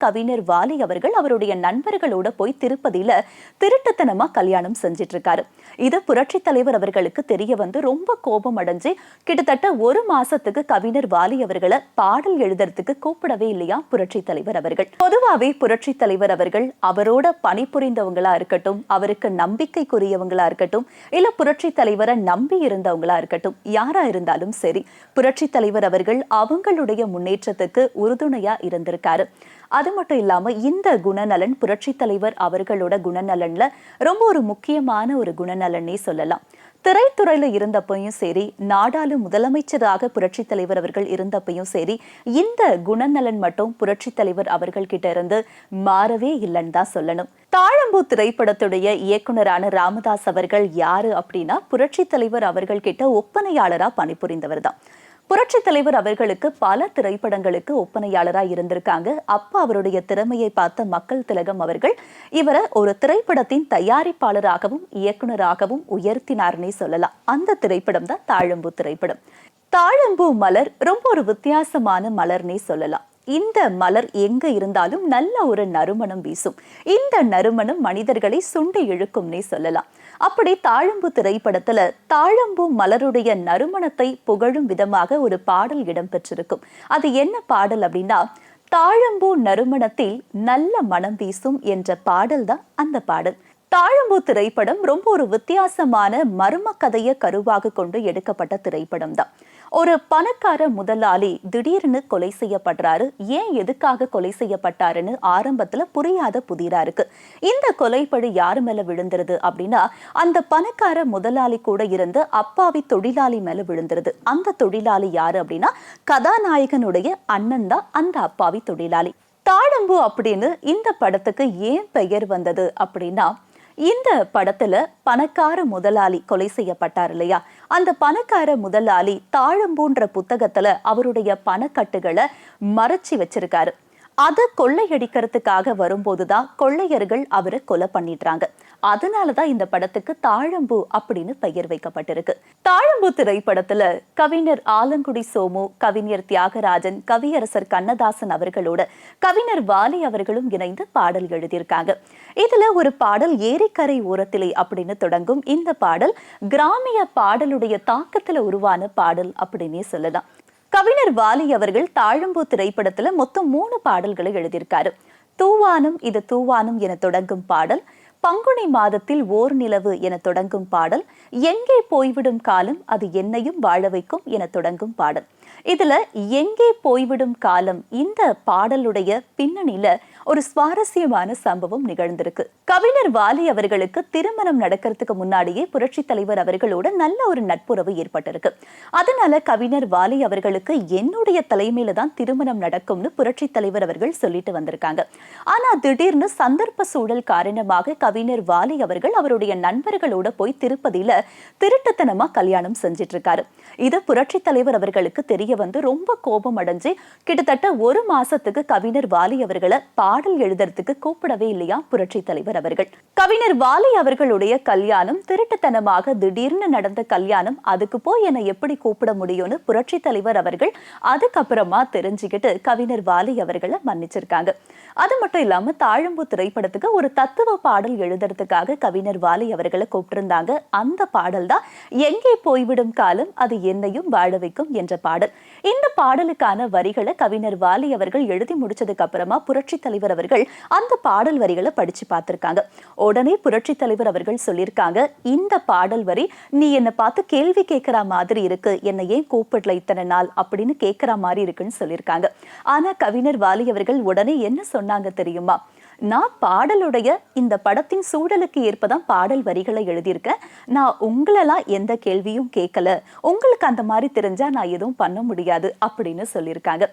கவிஞர் வாலி அவர்கள் அவருடைய நண்பர்களோட போய் திருப்பதியில திருட்டுத்தனமா கல்யாணம் செஞ்சிட்டு இருக்காரு இது புரட்சி தலைவர் அவர்களுக்கு தெரிய வந்து ரொம்ப கோபம் அடைஞ்சு கிட்டத்தட்ட ஒரு மாசத்துக்கு கவிஞர் வாலி அவர்களை பாடல் எழுதுறதுக்கு கூப்பிடவே இல்லையா புரட்சி தலைவர் அவர்கள். பொதுவாவே புரட்சி தலைவர் அவர்கள் அவரோட பணிபுரிந்தவங்களா இருக்கட்டும் அவருக்கு நம்பிக்கைக்குரியவங்களா இருக்கட்டும் இல்ல புரட்சி தலைவரை நம்பி இருந்தவங்களா இருக்கட்டும் யாரா இருந்தாலும் சரி புரட்சி தலைவர் அவர்கள் அவங்களுடைய முன்னேற்றத்துக்கு உறுதுணையா இருந்திருக்காரு. அது அது மட்டும் இல்லாம இந்த குணநலன் புரட்சி தலைவர் அவர்களோட குணநலன்ல ரொம்ப ஒரு முக்கியமான ஒரு குணநலன்னே சொல்லலாம். திரைத்துறையில இருந்தப்பையும் சரி நாடாளு முதலமைச்சராக புரட்சி தலைவர் அவர்கள் இருந்தப்பையும் சரி இந்த குணநலன் மட்டும் புரட்சி தலைவர் அவர்கள் கிட்ட இருந்து மாறவே இல்லைன்னு தான் சொல்லணும். தாழம்பூ திரைப்படத்துடைய இயக்குனரான ராமதாஸ் அவர்கள் யாரு அப்படின்னா புரட்சி தலைவர் அவர்கள் கிட்ட ஒப்பனையாளரா பணிபுரிந்தவர் தான். புரட்சி தலைவர் அவர்களுக்கு பல திரைப்படங்களுக்கு ஒப்பனையாளரா இருந்திருக்காங்க. அப்ப அவருடைய திறமையை பார்த்த மக்கள் திலகம் அவர்கள் இவரை ஒரு திரைப்படத்தின் தயாரிப்பாளராகவும் இயக்குனராகவும் உயர்த்தினார்னே சொல்லலாம். அந்த திரைப்படம் தான் தாழம்பூ திரைப்படம். தாழம்பூ மலர் ரொம்ப ஒரு வித்தியாசமான மலர்னே சொல்லலாம். இந்த மலர் எங்க இருந்தாலும் நல்ல ஒரு நறுமணம் வீசும். இந்த நறுமணம் மனிதர்களை சுண்டி இழுக்கும்னே சொல்லலாம். அப்படி தாழம்பு திரைப்படத்துல தாழம்பூ மலருடைய நறுமணத்தை புகழும் விதமாக ஒரு பாடல் இடம்பெற்றிருக்கும். அது என்ன பாடல் அப்படின்னா தாழம்பூ நறுமணத்தில் நல்ல மனம் வீசும் என்ற பாடல் தான் அந்த பாடல். தாழம்பூ திரைப்படம் ரொம்ப ஒரு வித்தியாசமான மர்ம கதையை கருவாக கொண்டு எடுக்கப்பட்ட திரைப்படம் தான். ஒரு பணக்கார முதலாளி திடீர்னு கொலை செய்யப்படுறாரு. ஏன் எதுக்காக கொலை செய்யப்பட்டாருன்னு ஆரம்பத்துல புரியாத புதிரா இருக்கு. இந்த கொலைப்பழி யாரு மேல விழுந்துருது அப்படின்னா அந்த பணக்கார முதலாளி கூட இருந்து அப்பாவி தொழிலாளி மேல விழுந்துருது. அந்த தொழிலாளி யாரு அப்படின்னா கதாநாயகனுடைய அண்ணன் தான் அந்த அப்பாவி தொழிலாளி. தாழம்பு அப்படின்னு இந்த படத்துக்கு ஏன் பெயர் வந்தது அப்படின்னா இந்த படத்துல பணக்கார முதலாளி கொலை செய்யப்பட்டார் இல்லையா? அந்த பணக்கார முதலாளி தாழம்பூன்ற புத்தகத்துல அவருடைய பணக்கட்டுகளை மறைச்சி வச்சிருக்காரு. அதை கொள்ளையடிக்கிறதுக்காக வரும்போதுதான் கொள்ளையர்கள் அவரை கொலை பண்ணிடுறாங்க. அதனாலதான் இந்த படத்துக்கு தாழம்பூ அப்படின்னு பெயர் வைக்கப்பட்டிருக்கு. தாழம்பூ திரைப்படத்துல கவிஞர் ஆலங்குடி சோமு கவிஞர் தியாகராஜன் கவியரசர் கண்ணதாசன் அவர்களோட கவிஞர் வாலி அவர்களும் இணைந்து பாடல் எழுதியிருக்காங்க. இதுல ஒரு பாடல் ஏரிக்கரை ஓரத்திலே அப்படின்னு தொடங்கும். இந்த பாடல் கிராமிய பாடலுடைய தாக்கத்துல உருவான பாடல் அப்படின்னே சொல்லலாம். கவிஞர் வாலி அவர்கள் தாழம்பூ திரைப்படத்துல மொத்தம் மூணு பாடல்களை எழுதியிருக்காரு. தூவானும் இது தூவானும் என தொடங்கும் பாடல் பங்குனி மாதத்தில் ஓர் நிலவு என தொடங்கும் பாடல் எங்கே போய்விடும் காலம் அது என்னையும் வாழ வைக்கும் என தொடங்கும் பாடல். இதுல எங்கே போய்விடும் காலம் இந்த பாடலுடைய பின்னணியில ஒரு சுவாரஸ்யமான சம்பவம் நிகழ்ந்திருக்கு. கவிஞர் வாலி அவர்களுக்கு திருமணம் நடக்கிறதுக்கு முன்னாடியே புரட்சி தலைவர் அவர்களோட நல்ல ஒரு நட்புறவு ஏற்பட்டிருக்கு. அதனால கவிஞர் வாலி அவர்களுக்கு என்னுடைய தலைமையில தான் திருமணம் நடக்கும்னு புரட்சி தலைவர் அவர்கள் சொல்லிட்டு வந்திருக்காங்க. ஆனா திடீர்னு சந்தர்ப்ப சூழல் காரணமாக கவிஞர் வாலி அவர்கள் அவருடைய நண்பர்களோட போய் திருப்பதியில திருட்டுத்தனமா கல்யாணம் செஞ்சிட்டு இருக்காரு இது புரட்சி தலைவர் அவர்களுக்கு தெரிய வந்து ரொம்ப கோபம் அடைஞ்சு கிட்டத்தட்ட ஒரு மாசத்துக்கு கவிஞர் வாலி அவர்களை பாடல் எழுதுறதுக்கு கூப்பிடவே இல்லையா புரட்சி தலைவர் அவர்கள். கவிஞர் வாலி அவர்களுடைய கல்யாணம் திருட்டுத்தனமாக திடீர்னு நடந்த கல்யாணம் அதுக்கு போய் என்னை எப்படி கூப்பிட முடியும்னு புரட்சி தலைவர் அவர்கள் அதுக்கப்புறமா தெரிஞ்சுக்கிட்டு கவிஞர் வாலி அவர்களை மன்னிச்சிருக்காங்க. அது மட்டும் இல்லாம தாழம்பு திரைப்படத்துக்கு ஒரு தத்துவ பாடல் எழுதுறதுக்காக கவிஞர் வாலி அவர்களை கூப்பிட்டிருந்தாங்க. அந்த பாடல் தான் எங்கே போய்விடும் காலம் அது என்னையும் வாழ வைக்கும் என்ற பாடல். இந்த பாடலுக்கான வரிகளை கவிஞர் வாலி அவர்கள் எழுதி முடிச்சதுக்கு அப்புறமா புரட்சி தலைவர் அவர்கள் அந்த பாடல் வரிகளை படிச்சு பார்த்திருக்காங்க. உடனே புரட்சி தலைவர் அவர்கள் சொல்லியிருக்காங்க இந்த பாடல் வரி நீ என்னை பார்த்து கேள்வி கேட்கிற மாதிரி இருக்கு. என்னை ஏன் கூப்பிடல இத்தனை நாள்? அப்படின்னு கேட்கிற மாதிரி இருக்குன்னு சொல்லியிருக்காங்க. ஆனா கவிஞர் வாலி அவர்கள் உடனே என்ன சொன்னாங்க தெரியுமா? நான் பாடலுடைய இந்த படத்தின் சூழலுக்கு ஏற்பதான் பாடல் வரிகளை எழுதியிருக்கேன். நான் உங்களெல்லாம் எந்த கேள்வியும் கேட்கல. உங்களுக்கு அந்த மாதிரி தெரிஞ்சா நான் எதுவும் பண்ண முடியாது அப்படின்னு சொல்லியிருக்காங்க.